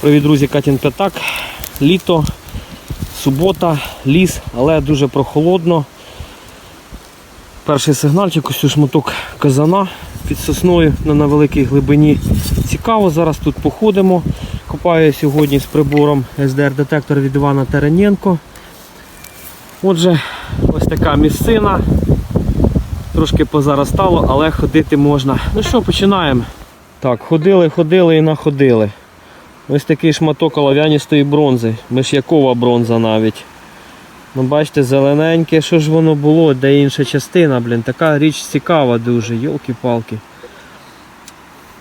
Привіт, друзі, Катін П'ятак. Літо, субота, ліс, але дуже прохолодно. Перший сигнальчик, ось шматок казана під сосною на невеликій глибині. Цікаво, зараз тут походимо. Копаю сьогодні з прибором SDR-детектор від Івана Тараненко. Отже, ось така місцина. Трошки позаростало, але ходити можна. Ну що, починаємо. Так, ходили, ходили і находили. Ось такий шматок олов'яністої бронзи. Миш'якова бронза навіть. Ну, бачите, зелененьке, що ж воно було, де інша частина, блін, така річ цікава дуже, йолки-палки.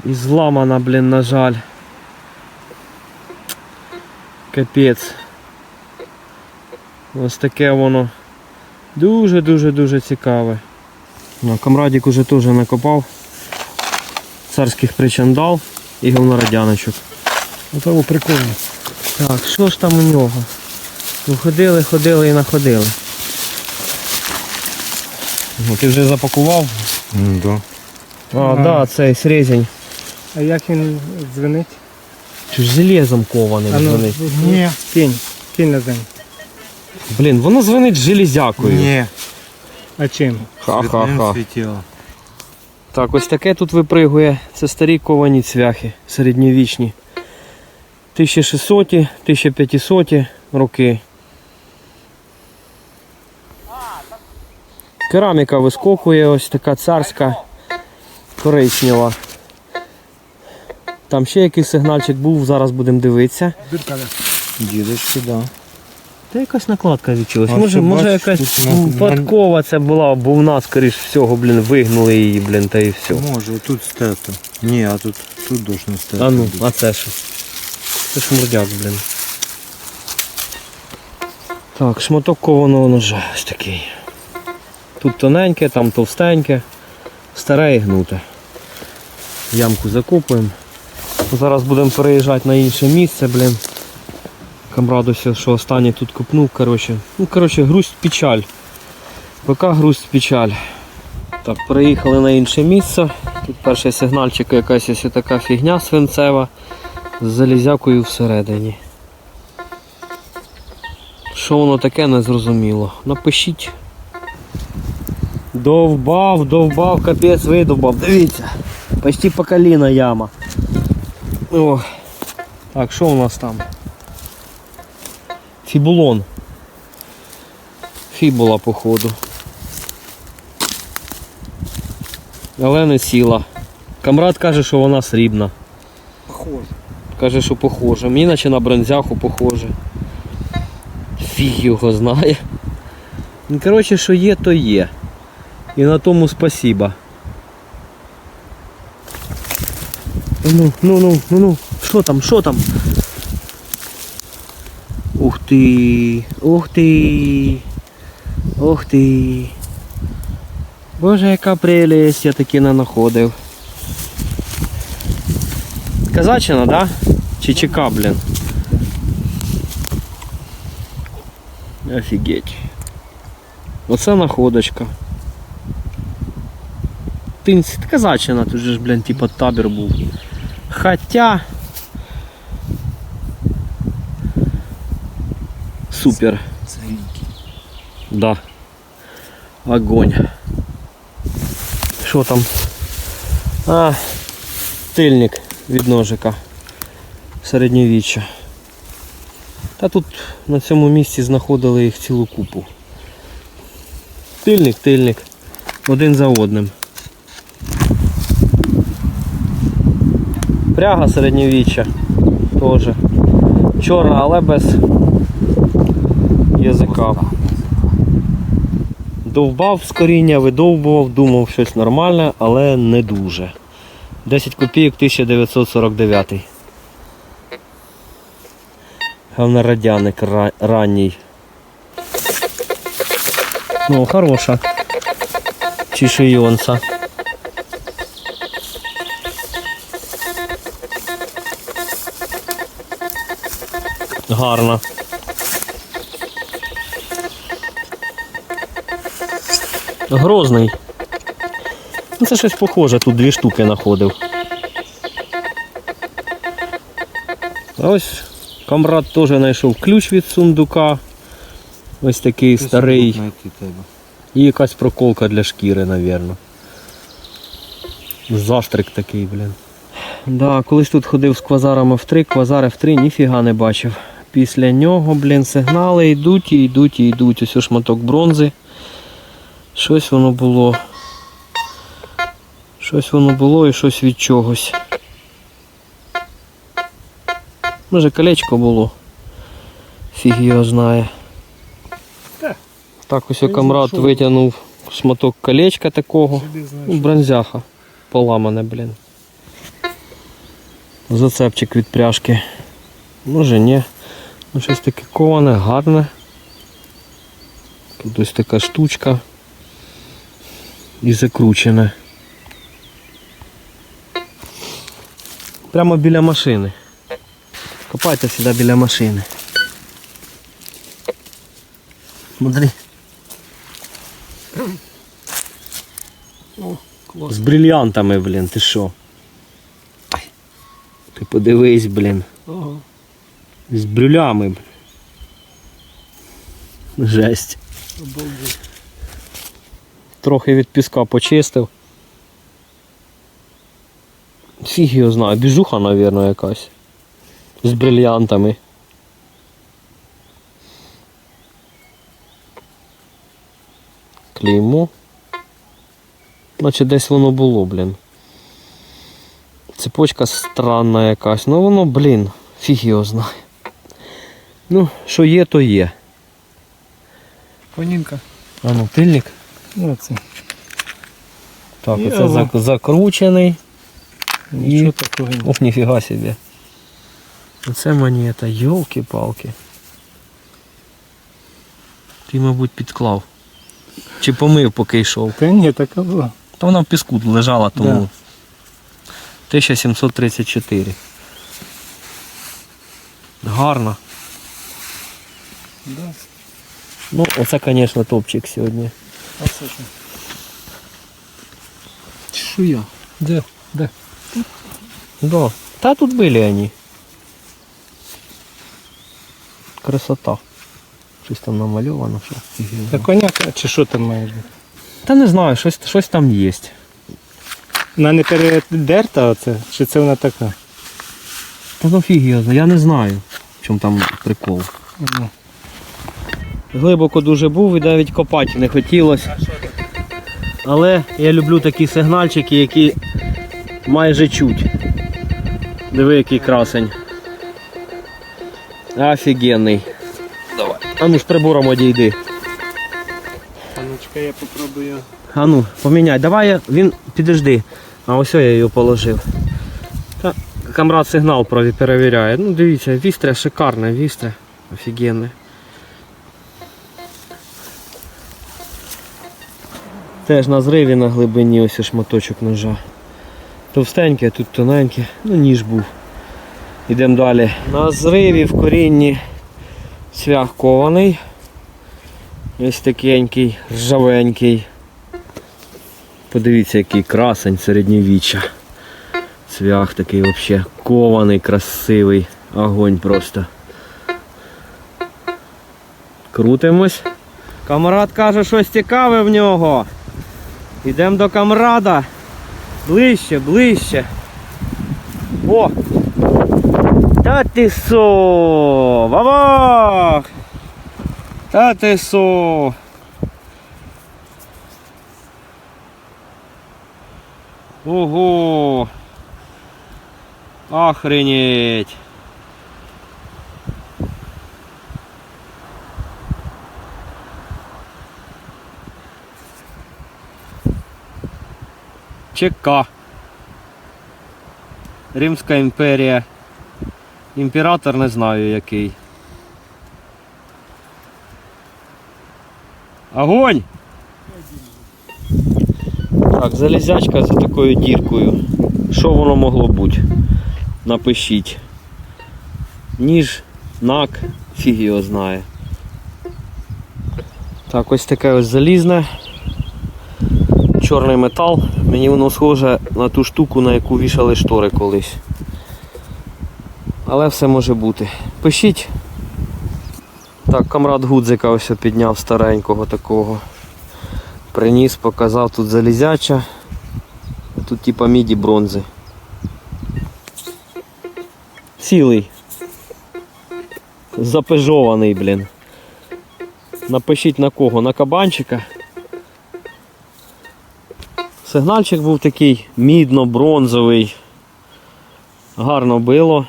І зламана, блін, на жаль. Капець. Ось таке воно. Дуже-дуже-дуже цікаве. Ну, Камрадік уже теж накопав царських причандал і говнорадяночок. Ото прикольно. Так, що ж там у нього? Ну, ходили, ходили і находили. Ну, ти вже запакував? Да. А, Ага. да, цей срезень. А як він дзвенить? Чи ж железом кованим А ну, дзвонить. Ні. Кинь. Кинь на землю. Блін, воно дзвонить железякою. Не, А чим? Ха-ха-ха. Так, ось таке тут випригує. Це старі ковані цвяхи середньовічні. 1600, 1500 роки. Кераміка вискокує, ось така царська, коричнева. Там ще якийсь сигнальчик був, зараз будемо дивитися. Дідочки, да. Та якась накладка відчулась. А Може, може бачиш, якась випадкова це була, бо в нас, скоріш всього, блін, вигнули її, блін, та і все. Може, тут стето. Ні, а тут, тут должно стето. А ну, а це що? Це шмурдяк, блін. Так, шматок кованого ножа ось такий. Тут тоненьке, там товстеньке, старе і гнуте. Ямку закопуємо. Зараз будемо переїжджати на інше місце, блін. Камрадуся, що останній тут копнув, коротше. Ну, коротше, грусть печаль. Поки грусть печаль. Так, переїхали на інше місце. Тут перший сигнальчик якась ось така фігня свинцева з залізякою всередині. Що воно таке, не зрозуміло. Напишіть. Довбав, довбав, капець видовбав. Дивіться. Почти по коліна яма. О. Так, що у нас там? Фібулон. Фібула, походу. Але не сіла. Камрад каже, що вона срібна. Каже, що похоже. Мені наче на бронзяху похоже. Фіг його знає. Ну, коротше, що є, то є. І на тому спасіба. Ну, ну, ну, ну, ну, що там, що там? Ух ти, ух ти, ух ти. Боже, яка прелість, я таки не знаходив. Казачина, да? Чи ЧК, блін? Офігеть. Оце находочка. Тинць, казачина, тут же ж, блін, типа табір був. Хотя. Супер. Да. Огонь. Що там? А, тильник Від ножика середньовіччя. Та тут на цьому місці знаходили їх цілу купу. Тильник, тильник. Один за одним. Пряга середньовіччя теж. Чорна, але без язика. Довбав з коріння, видовбував, думав щось нормальне, але не дуже. 10 копійок 1949. Говнорадяник ра- ранній. Ну, хороша. Чишийонца. Гарна. Грозний. Ну, Це щось похоже, тут дві штуки знаходив. Ось камрад теж знайшов ключ від сундука. Ось такий старий. І якась проколка для шкіри, напевно. Застрик такий, блін. Да, колись тут ходив з квазарами в 3, квазари в 3 ніфіга не бачив. Після нього, блін, сигнали йдуть і йдуть і йдуть. Ось ось шматок бронзи. Щось воно було. Щось воно було і щось від чогось. Може колечко було. Фіг його знає. Так. Ось камрад витягнув шматок колечка такого. Ну, бронзяха. Поламане, блін. Зацепчик від пряжки. Може ні. Ну щось таке коване, гарне. Тут ось така штучка. І закручене. Прямо біля машини. Копайте сюди біля машини. Смотри. З брильянтами, блін, ти що? Ти подивись, блін. Ого. З брюлями, блін. Жесть. Обалдеть. Трохи від піска почистив. Фіг його знаю, біжуха, мабуть, якась. З брильянтами. Клеймо. Наче десь воно було, блін. Цепочка странна якась. Ну воно, блін, фіг його знає. Ну, що є, то є. Понінка. А ну, пильник. Ну це. Так, оце зак- закручений. Нічого такого немає. Ох, ніфіга собі. Оце монета, йолки-палки. Ти, мабуть, підклав. Чи помив, поки йшов. Та ні, така була. Та вона в піску лежала, тому. Да. 1734. Гарно. Да. Ну, оце, звісно, топчик сьогодні. А це що? Чешуя. Де? Де? Да. Та тут були вони. Красота. Щось там намальовано, що. Та коняка, чи що там має бути? Та не знаю, щось, щось там є. Вона не передерта оце? Чи це вона така? Та ну фіг його, я не знаю, в чому там прикол. Ну. Глибоко дуже був і навіть копати не хотілося. Але я люблю такі сигнальчики, які майже чуть. Диви, який красень. Офігенний. Давай. А ну з прибором одійди. Паночка, я попробую. А ну, поміняй. Давай я, він підожди. А ось я його положив. Та, камрад сигнал перевіряє. Ну дивіться, вістря шикарне, вістря. Офігенне. Теж на зриві на глибині ось шматочок ножа. Товстенький, а тут тоненький. Ну ніж був. Йдемо далі. На зриві в корінні цвях кований. Ось такенький, ржавенький. Подивіться, який красень середньовіччя. Цвях такий взагалі кований, красивий. Огонь просто. Крутимось. Камрад каже, щось цікаве в нього. Йдемо до камрада. Ближче, ближче. О! Та ти со! Бабах! Та ти со! Ого! Охренеть! ЧК. Римська імперія. Імператор не знаю який. Огонь! Так, залізячка за такою діркою. Що воно могло бути? Напишіть. Ніж, нак, фіг його знає. Так, ось таке ось залізне. Чорний метал. Мені воно схоже на ту штуку, на яку вішали штори колись. Але все може бути. Пишіть. Так, камрад Гудзика ось підняв старенького такого. Приніс, показав тут залізяча. Тут типа міді бронзи. Цілий. Запежований, блін. Напишіть на кого? На кабанчика. Сигнальчик був такий мідно-бронзовий. Гарно било.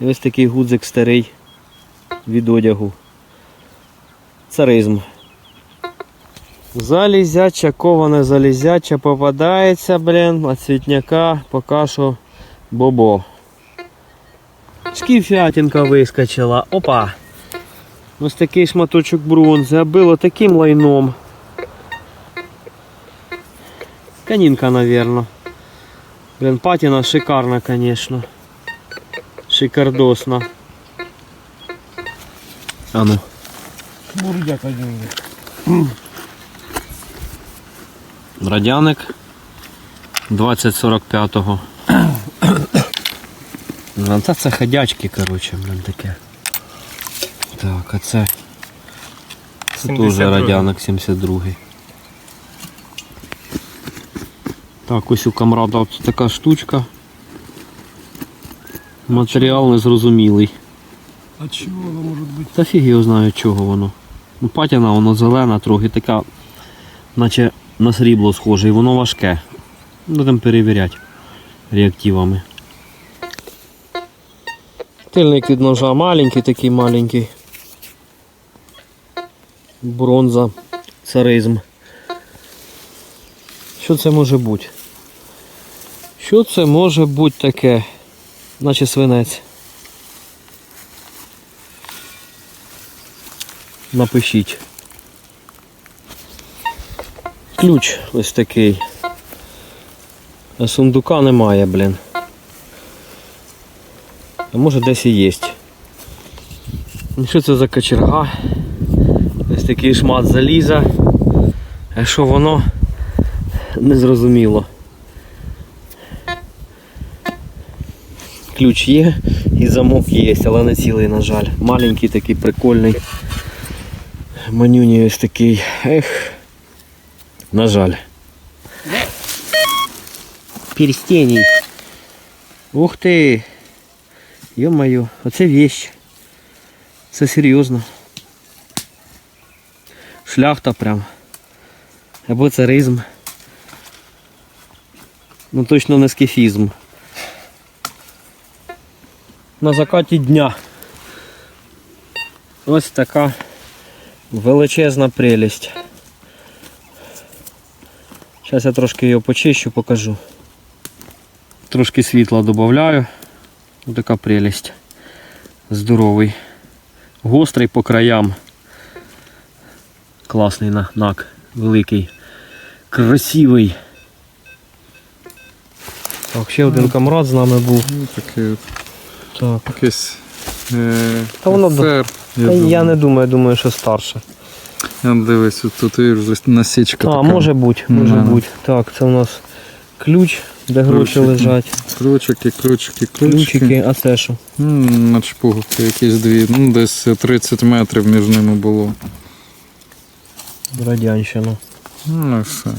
І ось такий гудзик старий від одягу. Царизм. Залізяча, коване залізяча попадається, блін, а цвітняка поки що бобо. Шкіфятинка вискочила. Опа! Ось такий шматочок бронзи, а било таким лайном. Канінка, наверное. Блин, патина шикарна, конечно. Шикардосна. А ну. Бурдяк один. Радяник 2045-го. Ну, Це, це ходячки, коротше, блин, таке. Так, а це. Це теж радянок 72-й. Так, ось у камрада от така штучка. Матеріал незрозумілий. А чого воно може бути? Та фіг його знає, чого воно. Ну, патіна, воно зелена, трохи така, наче на срібло схоже, і воно важке. Будемо перевіряти реактивами. Тильник від ножа маленький, такий маленький. Бронза, царизм. Що це може бути? Що це може бути таке? Наче свинець. напишіть. Ключ ось такий. А сундука немає, блін. А може десь і є. Ну, Що це за кочерга? Ось такий шмат заліза. А що воно? Незрозуміло. Ключ є і замок є, але не цілий, на жаль. Маленький такий прикольний. Манюні ось такий. Ех. На жаль. Перстеній. Ух ти. Йо-моє, оце вещь. Це серйозно. Шляхта прям. Або царизм. Ну точно не скіфізм. На закаті дня. Ось така величезна прелість. Зараз я трошки його почищу, покажу. Трошки світла додаю. Ось така прелість. Здоровий. Гострий по краям. Класний на- нак. Великий. Красивий. Так, ще один камрад з нами був. Ну, такий от, Так. якийсь е, Та воно офіцер, я, думаю. я не думаю, я думаю, що старше. Я дивись, от тут і вже насічка А, така. може бути, може Да. бути. Так, це у нас ключ, де гроші Ключики. лежать. Кручики, кручики, кручики. Ключики, а це що? М, На чпугавки якісь дві. Ну, десь 30 метрів між ними було. Радянщина. Ну, і все.